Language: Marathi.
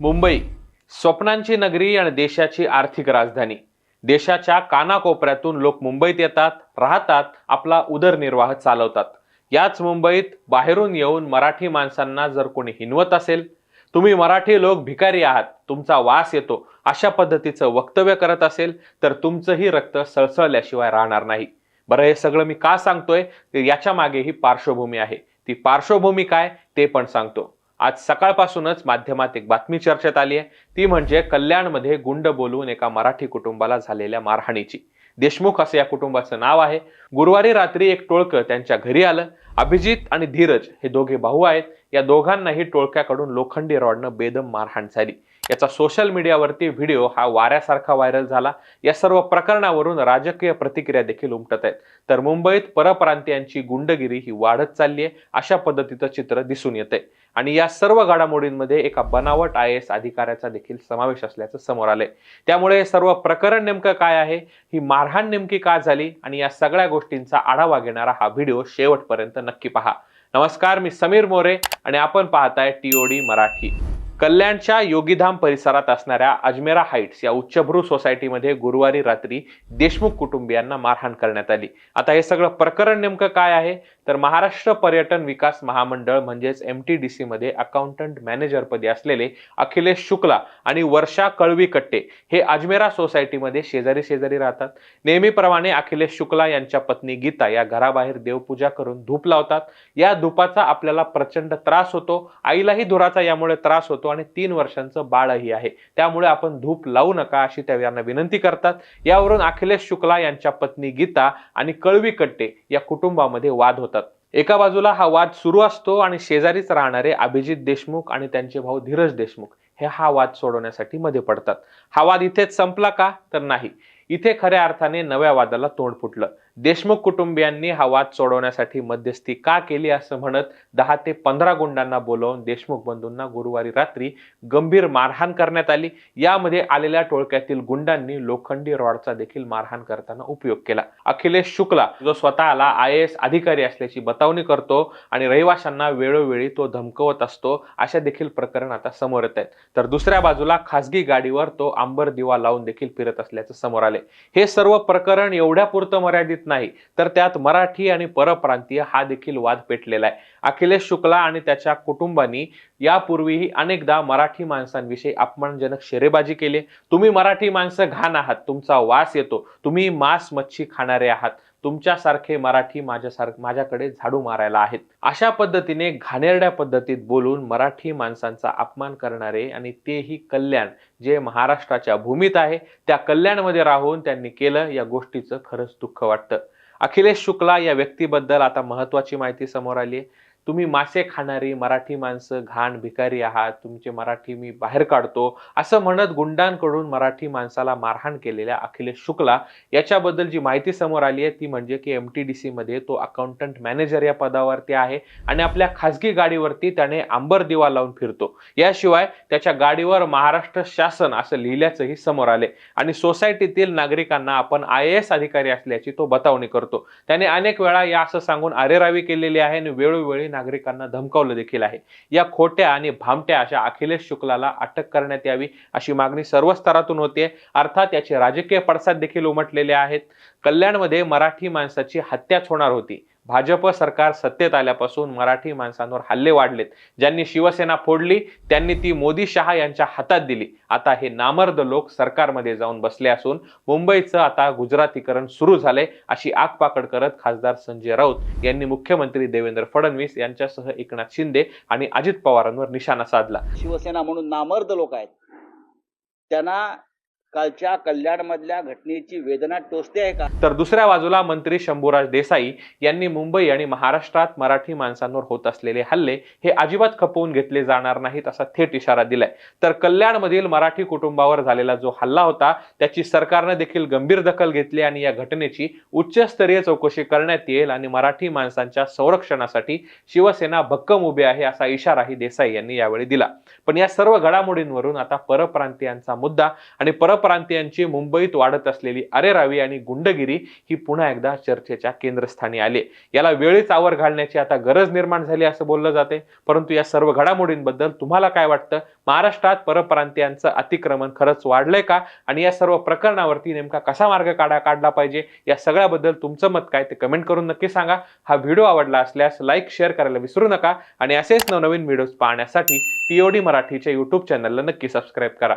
मुंबई स्वप्नांची नगरी आणि देशाची आर्थिक राजधानी. देशाच्या कानाकोपऱ्यातून लोक मुंबईत येतात राहतात आपला उदरनिर्वाह चालवतात. याच मुंबईत बाहेरून येऊन मराठी माणसांना जर कोणी हिनवत असेल तुम्ही मराठी लोक भिकारी आहात तुमचा वास येतो अशा पद्धतीचं वक्तव्य करत असेल तर तुमचंही रक्त सळसळल्याशिवाय राहणार नाही. बरं हे सगळं मी का सांगतोय? याच्या मागे ही पार्श्वभूमी आहे. ती पार्श्वभूमी काय? ते पण सांगतो. आज सकाळपासूनच माध्यमात एक बातमी चर्चेत आली आहे. ती म्हणजे कल्याणमध्ये गुंड बोलवून एका मराठी कुटुंबाला झालेल्या मारहाणीची. देशमुख असं या कुटुंबाचं नाव आहे. गुरुवारी रात्री एक टोळकं त्यांच्या घरी आलं. अभिजित आणि धीरज हे दोघे भाऊ आहेत. या दोघांनाही टोळक्याकडून लोखंडी रॉडनं बेदम मारहाण झाली. याचा सोशल मीडियावरती व्हिडिओ हा वाऱ्यासारखा व्हायरल झाला. या सर्व प्रकरणावरून राजकीय प्रतिक्रिया देखील उमटत आहेत. तर मुंबईत परप्रांतीयांची गुंडगिरी ही वाढत चालली आहे. अशा पद्धतीचं चित्र दिसून येतंय. आणि या सर्व घडामोडींमध्ये एका बनावट आय एस अधिकाऱ्याचा देखील समावेश असल्याचं समोर आलंय. त्यामुळे सर्व प्रकरण नेमकं काय आहे ही मारहाण नेमकी का झाली आणि या सगळ्या गोष्टींचा आढावा घेणारा हा व्हिडिओ शेवटपर्यंत नक्की पहा. नमस्कार मी समीर मोरे आणि आपण पाहताय टीओडी मराठी. कल्याणच्या योगीधाम परिसरात असणाऱ्या अजमेरा हाईट्स या उच्चभ्रू सोसायटीमध्ये गुरुवारी रात्री देशमुख कुटुंबियांना मारहाण करण्यात आली. आता हे सगळं प्रकरण नेमकं काय आहे? तर महाराष्ट्र पर्यटन विकास महामंडळ म्हणजेच एम टी डी सी मध्ये अकाउंटंट मॅनेजरपदी असलेले अखिलेश शुक्ला आणि वर्षा कळवी कट्टे हे अजमेरा सोसायटीमध्ये शेजारी शेजारी राहतात. नेहमीप्रमाणे अखिलेश शुक्ला यांच्या पत्नी गीता या घराबाहेर देवपूजा करून धूप लावतात. या धुपाचा आपल्याला प्रचंड त्रास होतो. आईलाही धुराचा यामुळे त्रास होतो. आणि तीन वर्षांचं बाळही आहे. त्यामुळे आपण धूप लावू नका अशी त्या यांना विनंती करतात. यावरून अखिलेश शुक्ला यांच्या पत्नी गीता आणि कळवी कट्टे या कुटुंबामध्ये वाद होतात. एका बाजूला हा वाद सुरू असतो आणि शेजारीच राहणारे अभिजित देशमुख आणि त्यांचे भाऊ धीरज देशमुख हे हा वाद सोडवण्यासाठी मध्ये पडतात. हा वाद इथेच संपला का? तर नाही. इथे खऱ्या अर्थाने नव्या वादाला तोंड फुटलं. देशमुख कुटुंबियांनी हा वाद सोडवण्यासाठी मध्यस्थी का केली असं म्हणत दहा ते पंधरा गुंडांना बोलवून देशमुख बंधूंना गुरुवारी रात्री गंभीर मारहाण करण्यात आली. यामध्ये आलेल्या टोळक्यातील गुंडांनी लोखंडी रॉडचा देखील मारहाण करताना उपयोग केला. अखिलेश शुक्ला जो स्वतःला आय एस अधिकारी असल्याची बतावणी करतो आणि रहिवाशांना वेळोवेळी तो धमकवत असतो अशा देखील प्रकरण आता समोर येत आहेत. तर दुसऱ्या बाजूला खासगी गाडीवर तो आंबर दिवा लावून देखील फिरत असल्याचं समोर आले हे सर्व प्रकरण एवढ्या पुरतं मर्यादित नाही. तर त्यात मराठी आणि परप्रांतीय हा देखील वाद पेटलेला आहे. अखिलेश शुक्ला आणि त्याच्या कुटुंबांनी यापूर्वीही अनेकदा मराठी माणसांविषयी अपमानजनक शेरेबाजी केली. तुम्ही मराठी माणसं घाण आहात. तुमचा वास येतो. तुम्ही मांस मच्छी खाणारे आहात. तुमच्यासारखे मराठी माझ्यासारख माझ्याकडे झाडू मारायला आहेत. अशा पद्धतीने घाणेरड्या पद्धतीत बोलून मराठी माणसांचा अपमान करणारे आणि तेही कल्याण जे महाराष्ट्राच्या भूमीत आहे त्या कल्याणमध्ये राहून त्यांनी केलं या गोष्टीचं खरंच दुःख वाटतं. अखिलेश शुक्ला या व्यक्तीबद्दल आता महत्वाची माहिती समोर आली आहे. तुम्ही मासे खाणारी मराठी माणसं घाण भिकारी आहात तुमचे मराठी मी बाहेर काढतो असं म्हणत गुंडांकडून मराठी माणसाला मारहाण केलेल्या अखिलेश शुक्ला याच्याबद्दल जी माहिती समोर आली आहे ती म्हणजे की एम टी डी सीमध्ये तो अकाउंटंट मॅनेजर या पदावरती आहे आणि आपल्या खासगी गाडीवरती त्याने आंबर दिवा लावून फिरतो. याशिवाय त्याच्या गाडीवर महाराष्ट्र शासन असं लिहिल्याचंही समोर आले आणि सोसायटीतील नागरिकांना आपण आय एस अधिकारी असल्याची तो बतावणी करतो. त्याने अनेक वेळा या असं सांगून अरेरावी केलेली आहे आणि वेळोवेळी नागरिकांना धमकावलं देखील आहे. या खोट्या आणि भामट्या अशा अखिलेश शुक्लाला अटक करण्यात यावी अशी मागणी सर्व स्तरातून होते. अर्थात याचे राजकीय पडसाद देखील उमटलेले आहेत. कल्याणमध्ये मराठी माणसाची हत्याच होणार होती. भाजप सरकार सत्तेत आल्यापासून मराठी माणसांवर हल्ले वाढलेत. ज्यांनी शिवसेना फोडली त्यांनी ती मोदी शहा यांच्या हातात दिली. आता हे नामर्द लोक सरकारमध्ये जाऊन बसले असून मुंबईचं आता गुजरातीकरण सुरू झाले अशी आगपाकड करत खासदार संजय राऊत यांनी मुख्यमंत्री देवेंद्र फडणवीस यांच्यासह एकनाथ शिंदे आणि अजित पवारांवर निशाणा साधला. शिवसेना म्हणून नामर्द लोक आहेत. त्यांना कालच्या कल्याणमधल्या घटनेची वेदना टोचते आहे का? तर दुसऱ्या बाजूला मंत्री शंभूराज देसाई यांनी मुंबई आणि महाराष्ट्रात मराठी माणसांवर होत असलेले हल्ले हे अजिबात खपवून घेतले जाणार नाहीत असा थेट इशारा दिलाय. तर कल्याणमधील मराठी कुटुंबावर झालेला जो हल्ला होता त्याची सरकारनं देखील गंभीर दखल घेतली आणि या घटनेची उच्चस्तरीय चौकशी करण्यात येईल आणि मराठी माणसांच्या संरक्षणासाठी शिवसेना भक्कम उभी आहे असा इशाराही देसाई यांनी यावेळी दिला. पण या सर्व घडामोडींवरून आता परप्रांतीयांचा मुद्दा आणि परप परप्रांतीयांची मुंबईत वाढत असलेली अरेरावी आणि गुंडगिरी ही पुन्हा एकदा चर्चेच्या केंद्रस्थानी आले. याला वेळीच आवर घालण्याची आता गरज निर्माण झाली असं बोललं जाते. परंतु या सर्व घडामोडींबद्दल तुम्हाला काय वाटतं? महाराष्ट्रात परप्रांतीयांचं अतिक्रमण खरंच वाढलंय का? आणि या सर्व प्रकरणावरती नेमका कसा मार्ग काढा काढला पाहिजे? या सगळ्याबद्दल तुमचं मत काय ते कमेंट करून नक्की सांगा. हा व्हिडिओ आवडला असल्यास लाईक शेअर करायला विसरू नका. आणि असेच नवनवीन व्हिडिओज पाहण्यासाठी टीओडी मराठीच्या यूट्यूब चॅनलला नक्की सबस्क्राईब करा.